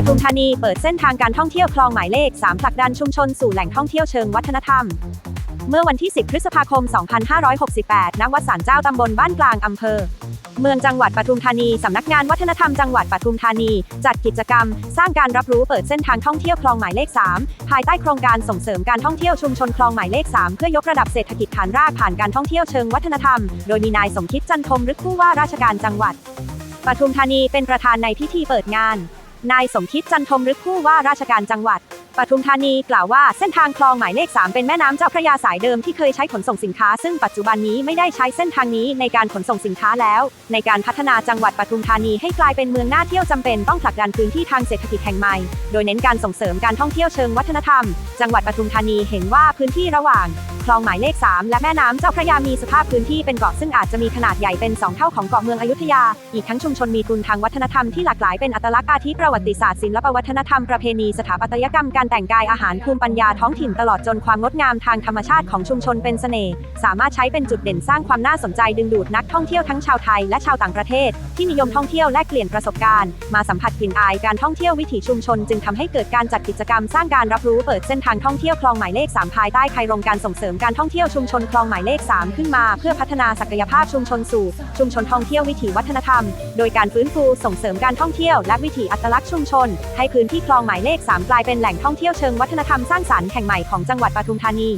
ปทุมธานีเปิดเส้นทางการท่องเที่ยวคลองหมายเลข 3 ผลักดันชุมชนสู่แหล่งท่องเที่ยวเชิงวัฒนธรรม เมื่อวันที่ 10 พฤษภาคม 2568 ณ วัดศาลเจ้าตำบลบ้านกลางอำเภอ เมืองจังหวัดปทุมธานีสำนักงานวัฒนธรรมจังหวัดปทุมธานี จัดกิจกรรม สร้างการรับรู้เปิดเส้นทางท่องเที่ยวคลองหมายเลข 3 ภายใต้โครงการส่งเสริมการท่องเที่ยวชุมชนคลองหมายเลข 3 เพื่อยกระดับเศรษฐกิจฐานรากผ่านการท่องเที่ยวเชิงวัฒนธรรม โดยมีนายสมคิดจันทมฤทธิ์ผู้ว่าราชการจังหวัดปทุมธานีเป็นประธานในพิธีเปิดงาน นายสมคิดจันทมฤกผู้ว่าราชการจังหวัด ปทุมธานีกล่าวว่าเส้นทางคลองหมายเลข 3 เป็นแม่น้ำเจ้าพระยาสายเดิมที่เคยใช้ขนส่งสินค้า ซึ่งปัจจุบันนี้ไม่ได้ใช้เส้นทางนี้ในการขนส่งสินค้าแล้ว ในการพัฒนาจังหวัดปทุมธานีให้กลายเป็นเมืองน่าเที่ยวจำเป็นต้องผลักดันพื้นที่ทางเศรษฐกิจแห่งใหม่ โดยเน้นการส่งเสริมการท่องเที่ยวเชิงวัฒนธรรม จังหวัดปทุมธานีเห็นว่าพื้นที่ระหว่างคลองหมายเลข 3 และแม่น้ำเจ้าพระยามีสภาพพื้นที่เป็นเกาะซึ่งอาจจะมีขนาดใหญ่เป็น 2 เท่าของเกาะเมืองอยุธยา อีกทั้งชุมชนมีทุนทางวัฒนธรรมที่หลากหลายเป็นอัตลักษณ์อาทิประวัติศาสตร์ศิลปวัฒนธรรมประเพณีสถาปัตยกรรมการแต่งกายอาหารภูมิปัญญาท้องถิ่นตลอดจนความงดงามทางธรรมชาติของชุมชนเป็นเสน่ห์สามารถใช้เป็นจุดเด่นสร้างความน่าสนใจดึงดูดนักท่องเที่ยวทั้งชาวไทยและชาวต่างประเทศ ที่นิยมท่องเที่ยวแลกเปลี่ยนประสบการณ์ มาสัมผัสกลิ่นอายการท่องเที่ยววิถีชุมชน จึงทำให้เกิดการจัดกิจกรรมสร้างการรับรู้เปิดเส้นทางท่องเที่ยวคลองหมายเลข 3 ภายใต้ใครโรงการส่งเสริมการท่องเที่ยวชุมชนคลองหมายเลข 3 ขึ้นมา เพื่อพัฒนาศักยภาพชุมชนสู่ ชุมชนท่องเที่ยววิถีวัฒนธรรม โดยการฟื้นฟูส่งเสริมการท่องเที่ยวและวิถีอัตลักษณ์ชุมชน ให้พื้นที่คลองหมายเลข 3 กลายเป็นแหล่งท่องเที่ยวเชิงวัฒนธรรมสร้างสรรค์แห่งใหม่ของจังหวัดปทุมธานี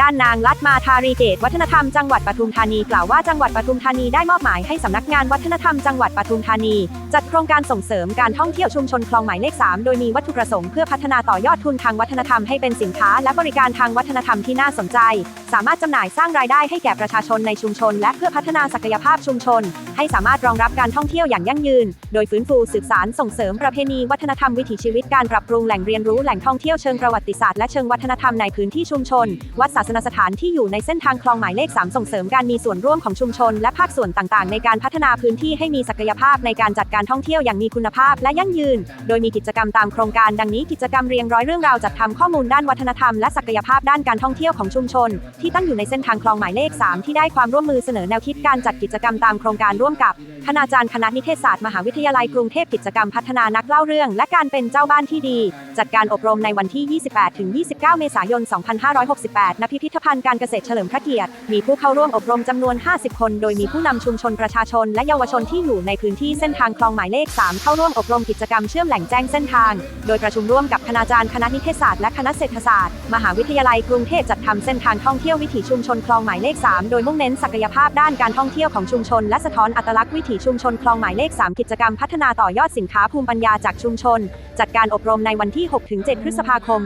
ด้านนางลัดมาทารีเกต วัฒนธรรมจังหวัดปทุมธานีกล่าวว่าจังหวัดปทุมธานีได้มอบหมายให้สำนักงานวัฒนธรรมจังหวัดปทุมธานี จัดโครงการส่งเสริมการท่องเที่ยวชุมชนคลองหมายเลข 3 โดยมีวัตถุประสงค์เพื่อพัฒนาต่อยอดทุนทางวัฒนธรรมให้เป็นสินค้าและบริการทางวัฒนธรรมที่น่าสนใจ สามารถจำหน่ายสร้างรายได้ให้แก่ประชาชนในชุมชน และเพื่อพัฒนาศักยภาพชุมชน ให้สามารถรองรับการท่องเที่ยวอย่างยั่งยืน โดยฟื้นฟูสืบสารส่งเสริมประเพณีวัฒนธรรมวิถีชีวิตการปรับปรุงแหล่งเรียนรู้แหล่งท่องเที่ยวเชิงประวัติศาสตร์และเชิงวัฒนธรรมในพื้นที่ชุมชนวัดาสนสถานที่อยู่ในเส้นทางคลองหมายเลข 3 ส่งเสริมการมีส่วนร่วมของชุมชน และภาคส่วนต่างๆ ในการพัฒนาพื้นที่ให้มีศักยภาพในการจัดการท่องเที่ยวอย่างมีคุณภาพและยั่งยืน โดยมีกิจกรรมตามโครงการดังนี้กิจกรรมเรียงร้อยเรื่องราวจัดทำข้อมูลด้านวัฒนธรรมและศักยภาพด้านการท่องเที่ยวของชุมชน ที่ตั้งอยู่ในเส้นทางคลองหมายเลข 3 ที่ได้ความร่วมมือเสนอแนวคิดการจัดกิจกรรมตามโครงการร่วมกับคณาจารย์คณะนิเทศศาสตร์มหาวิทยาลัยกรุงเทพกิจกรรมพัฒนานักเล่าเรื่อง และการเป็นเจ้าบ้านที่ดี จัดการอบรมในวันที่ 28-29 เมษายน 2568ณพิพิธภัณฑ์การเกษตรเฉลิมพระเกียรติ มีผู้เข้าร่วมอบรมจำนวน 50 คน โดยมีผู้นำชุมชนประชาชนและเยาวชนที่อยู่ในพื้นที่เส้นทางคลองหมายเลข 3 เข้าร่วมอบรมกิจกรรมเชื่อมแหล่งแจ้งเส้นทาง โดยประชุมร่วมกับคณาจารย์คณะนิเทศศาสตร์และคณะเศรษฐศาสตร์ มหาวิทยาลัยกรุงเทพจัดทำเส้นทางท่องเที่ยววิถีชุมชนคลองหมายเลข 3 โดยมุ่งเน้นศักยภาพด้านการท่องเที่ยวของชุมชนและสะท้อนอัตลักษณ์วิถีชุมชนคลองหมายเลข 3 กิจกรรมพัฒนาต่อยอดสินค้าภูมิปัญญาจากชุมชน จัดการอบรมในวันที่ 6-7 พฤษภาคม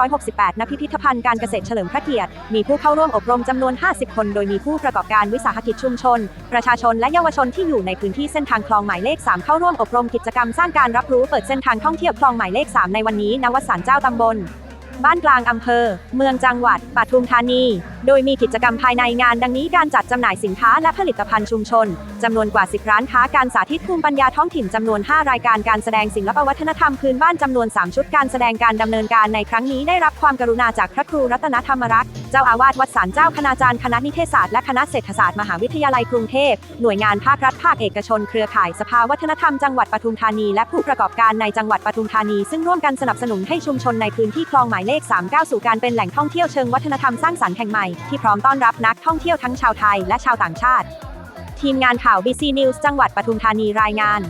2568 ณ พิพิธภัณฑ์การเกษตรเฉลิมพระเกียรติมีผู้เข้าร่วมอบรมจำนวน 50 คน โดยมีผู้ประกอบการวิสาหกิจชุมชน ประชาชนและเยาวชนที่อยู่ในพื้นที่เส้นทางคลองหมายเลข 3 เข้าร่วมอบรมกิจกรรมสร้างการรับรู้เปิดเส้นทางท่องเที่ยวคลองหมายเลข 3 ในวันนี้ณวัดศานเจ้าตำบล บ้านกลางอำเภอ เมืองจังหวัดปทุมธานีโดยมีกิจกรรมภายในงานดังนี้การจัดจำหน่ายสินค้าและผลิตภัณฑ์ชุมชน จำนวนกว่า 10 ร้านค้าการสาธิตภูมิปัญญาท้องถิ่นจำนวน 5 รายการการแสดงศิลปวัฒนธรรมพื้นบ้านจำนวน 3 ชุดการแสดงการดำเนินการในครั้งนี้ได้รับความกรุณาจากพระครูรัตนธรรมรักษ์เจ้าอาวาสวัดศาลเจ้าคณาจารย์คณะนิเทศศาสตร์และคณะเศรษฐศาสตร์มหาวิทยาลัยกรุงเทพหน่วยงานภาครัฐภาคเอกชน เครือข่ายสภาวัฒนธรรมจังหวัดปทุมธานีและผู้ประกอบการในจังหวัดปทุมธานี ซึ่งร่วมกันสนับสนุนให้ชุมชนในพื้นที่คลองหมายเลข3ก้าสู่การเป็นแหล่งท่องเที่ยวเชิงวัฒนธรรมสร้างสรรค์แห่งใหม่ที่พร้อมต้อนรับนักท่องเที่ยวทั้งชาวไทยและชาวต่างชาติ ทีมงานข่าวบีซีนิวส์จังหวัดปทุมธานีรายงาน